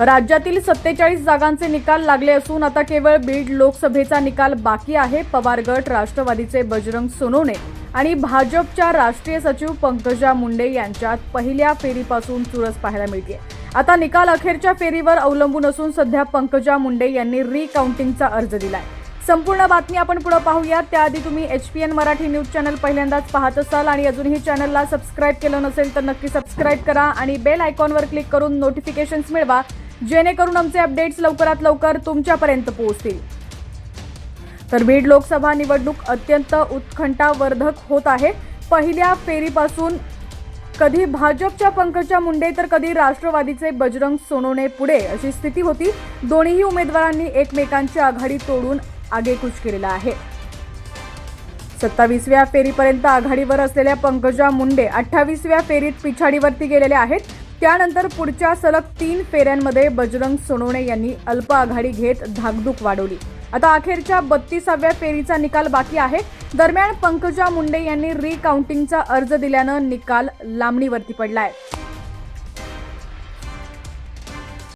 राज्यातील सत्तेचाळीस जागांचे निकाल लागले असून आता केवळ बीड लोकसभेचा निकाल बाकी आहे. पवार गट राष्ट्रवादीचे बजरंग सोनवणे आणि भाजपच्या राष्ट्रीय सचिव पंकजा मुंडे यांच्यात पहिल्या फेरीपासून चुरस पाहायला मिळते आता निकाल अखेरच्या फेरीवर अवलंबून असून सध्या पंकजा मुंडे यांनी रिकाउंटिंगचा अर्ज दिलाय. संपूर्ण बातमी आपण पुढे पाहूया त्याआधी तुम्ही H P N Marathi news channel पहिल्यांदाच पाहत असाल आणि अजूनही चॅनलला सबस्क्राईब केलं नसेल तर नक्की सबस्क्राईब करा आणि बेल आयकॉनवर क्लिक करून नोटिफिकेशन्स मिळवा. जेणेकरून आमचे अपडेट्स लवकरात लवकर तुमच्यापर्यंत पोहोचतील. तर बीड लोकसभा निवडणूक अत्यंत उत्कंठावर्धक होत आहे. पहिल्या फेरीपासून कधी भाजपच्या पंकजा मुंडे तर कधी राष्ट्रवादीचे बजरंग सोनवणे पुढे अशी स्थिती होती. दोन्ही उमेदवारांनी एकमेकांची आघाडी तोडून आगेकूच केलेला आहे. सत्तावीसव्या फेरीपर्यंत आघाडीवर असलेल्या पंकजा मुंडे अठ्ठावीसव्या फेरीत पिछाडीवरती गेलेल्या आहेत. त्यानंतर पुढच्या सलग तीन फेऱ्यांमध्ये बजरंग सोनवणे यांनी अल्प आघाडी घेत धाकधूक वाढवली. आता अखेरच्या बत्तीसाव्या फेरीचा निकाल बाकी आहे. दरम्यान पंकजा मुंडे यांनी रिकाउंटिंगचा अर्ज दिल्यानं निकाल लांबणीवरती पडलाय.